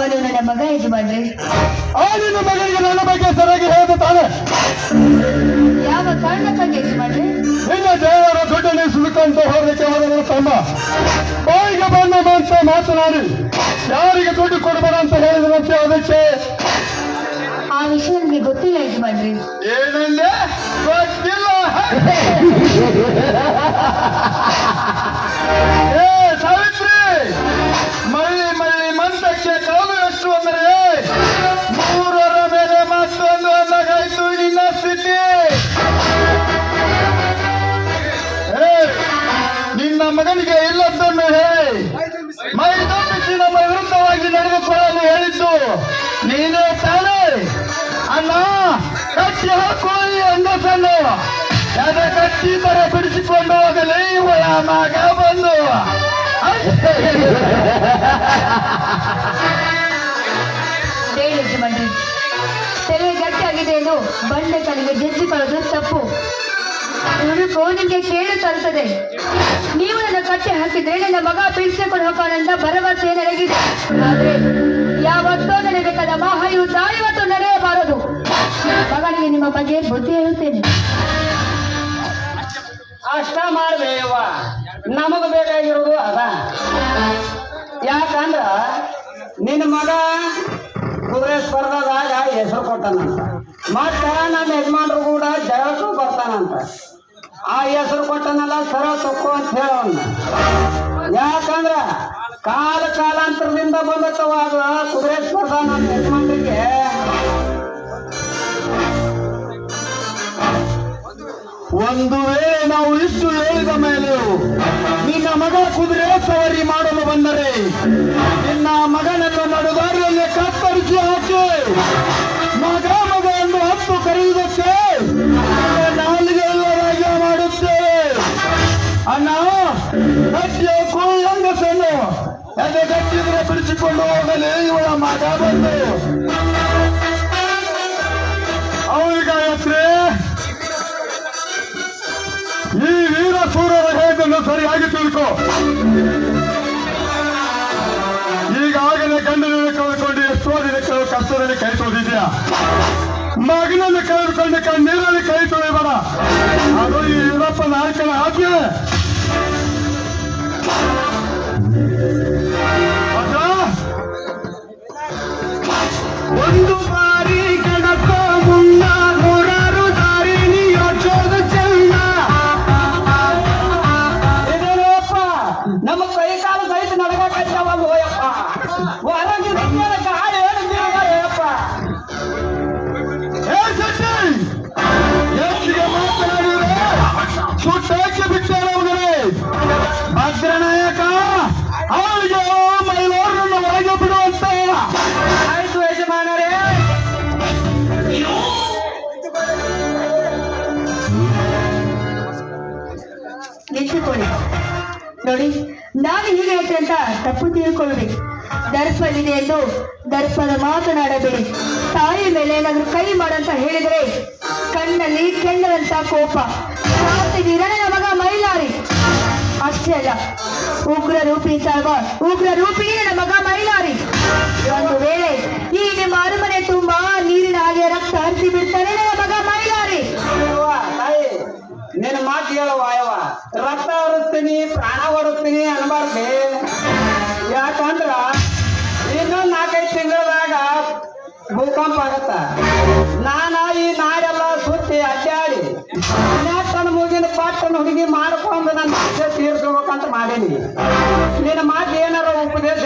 ಅವನು ನನ್ನ ಮಗ ಯಜಮಾನ್ರಿ. ಆ ನಿನ್ನ ಮಗನಿಗೆ ನನ್ನ ಬಗ್ಗೆ ಸರಿಯಾಗಿ ಹೇಳಿದ ತಾನೆ. ಯಾವ ಕಾರಣಕ್ಕಾಗಿ ಯಜಮಾನ್ರಿ? ನಿನ್ನ ದೇವರ ದುಡ್ಡನ್ನು ಸುಲ್ಕಂತ ಹೋಗಲಿಕ್ಕೆ ಹೋದ ನನ್ನ ತಮ್ಮ. ಬಾಯಿಗೆ ಬಂದ ಅಂತ ಮಾತನಾಡಿ ಯಾರಿಗೆ ದುಡ್ಡು ಕೊಡಬೇಡ ಅಂತ ಹೇಳಿದ್ರಂತೆ ಅದಕ್ಕೆ? ಆ ವಿಷಯ ನನಗೆ ಗೊತ್ತಿಲ್ಲ ಯಜಮಾನ್ರಿ. ಏನಂದ್ರೆ ಗೊತ್ತಿಲ್ಲ. ನೀನೇ ತಾನೇ? ಅಣ್ಣ ಕಟ್ಟಿ ಹಾಕೋ ಈ ಹೆಂಗಸನ್ನು? ಎದೆ ಕಟ್ಟಿ ತರ ಬಿಡಿಸಿಕೊಂಡು ಹೋಗಲಿ ಇವಳ ಮಗ ಬಂದು. ಯಜಮಾನ್ರಿ ತಲೆ ಗಟ್ಟಿಯಾಗಿದೆ ಎಂದು ಬಂಡೆ ಕಲಿಗೆ ಜಜ್ಜಿಕೊಳ್ಳೋದು ತಪ್ಪು. ಹುಡುಕು ನಿಮಗೆ ಕೇಳು ತರುತ್ತದೆ. ನೀವು ನನ್ನ ಕಟ್ಟೆ ಹಾಕಿದ್ರೆ ನನ್ನ ಮಗ ಪೀಡಿಸಿಕೊಂಡು ಹೋಗೋಣ ಅಂತ ಭರವಸೆ ನನಗಿದೆ. ಆದ್ರೆ ಯಾವತ್ತೋ ನಡೆಯಬೇಕಾದ ಮಹಾಯುದ್ಧ ಇವತ್ತು ನಡೆಯಬಾರದು. ಮಗನಿಗೆ ನಿಮ್ಮ ಬಗ್ಗೆ ಬುದ್ಧಿ ಹೇಳುತ್ತೇನೆ. ಅಷ್ಟ ಮಾಡ್ಬೇವ ನಮಗ ಬೇಕಾಗಿರೋದು ಅದ. ಯಾಕಂದ್ರ ನಿನ್ನ ಮಗ ಕುದುರೆ ಸ್ಪರ್ಧದಾಗ ಹೆಸರು ಕೊಟ್ಟನಂತ. ಮತ್ತ ನಮ್ಮ ಯಜಮಾನರು ಕೂಡ ಜಗತ್ತು ಬರ್ತಾನಂತ. ಆ ಹೆಸರು ಕೊಟ್ಟನಲ್ಲ, ಸರ ತಪ್ಪು ಅಂತ ಹೇಳೋಣ. ಯಾಕಂದ್ರ ಕಾಲ ಕಾಲಾಂತರದಿಂದ ಬಂದತವಾದ ಸುರೇಶ್ವರ ಯಜಮಾನ್ರಿಗೆ. ಒಂದು ವೇಳೆ ನಾವು ಇಷ್ಟು ಹೇಳಿದ ಮೇಲೆ ನಿನ್ನ ಮಗ ಕುದುರೆ ಸವಾರಿ ಮಾಡಲು ಬಂದರೆ ನಿನ್ನ ಮಗನನ್ನು ನಡುದಾರಿಯಲ್ಲಿ ಕತ್ತರಿಸಿ ಹಾಕಿ. ಬಿಡಿಸಿಕೊಂಡು ಹೋಗಲಿ ಇವಳ ಮಗ ಬಂದು. ಅವಳಿಗೆ ಗಾಯತ್ರಿ ಈ ವೀರ ಸೂರ್ಯರ ಹೇಗನ್ನು ಸರಿಯಾಗಿ ತಿಳ್ಕೊ. ಈಗಾಗಲೇ ಗಂಡನನ್ನು ಕಳೆದುಕೊಂಡು ಎಷ್ಟೋ ದಿನಗಳು ಕಷ್ಟದಲ್ಲಿ ಕೈ ತೊಳೆದಿದ್ಯಾ? ಮಗನನ್ನು ಕಳೆದುಕೊಂಡು ಕಣ್ಣೀರಲ್ಲಿ ಕೈ ತೊಳೆಯಬೇಡ ಅದು ಈ ವೀರಪ್ಪ ನಾಯಕನ ಆಜ್ಞೆ. ನೋಡಿ. ನಾನು ಹೀಗೆ ಅಂತ ತಪ್ಪು ತಿಳ್ಕೊಳ್ಬೇಕು ದರ್ಪವಿದೆ ಎಂದು ದರ್ಪದ ಮಾತನಾಡಬೇಡಿ. ತಾಯಿ ಮೇಲೆ ಏನಾದ್ರೂ ಕೈ ಮಾಡಂತ ಹೇಳಿದ್ರೆ ಕಣ್ಣಲ್ಲಿ ಕೆಂಡದಂತ ಕೋಪ. ನನ್ನ ಮಗ ಮೈಲಾರಿ. ಅಷ್ಟೇ ಅಲ್ಲ ಉಗ್ರ ರೂಪಿ ಸಾಲ್ವ ಉಗ್ರ ರೂಪಿಯೇ ನಿನ್ನ ಮಾತು ಹೇಳುವ ವಾಯವ ರಕ್ತ ಹೊರಸ್ತೀನಿ ಪ್ರಾಣ ಹೊರಸ್ತೀನಿ ಅನ್ಬಾರ್ದೆ. ಯಾಕಂದ್ರ ಇನ್ನು ನಾಲ್ಕೈದು ತಿಂಗಳದಾಗ ಭೂಕಂಪ ಆಗತ್ತ? ನಾನ ಈ ನಾಡೆಲ್ಲ ಸುತ್ತಿ ಅಡ್ಡಾಡಿ ತನ್ನ ಮುಗಿನ ಪಾಟನ್ನು ಹುಡುಗಿ ಮಾಡ್ಕೊಂಡು ನನ್ನ ತೀರ್ಸ್ಕೋಬೇಕಂತ ಮಾಡೀನಿ. ನಿನ್ನ ಮಾತು ಏನಾರ ಉಪದೇಶ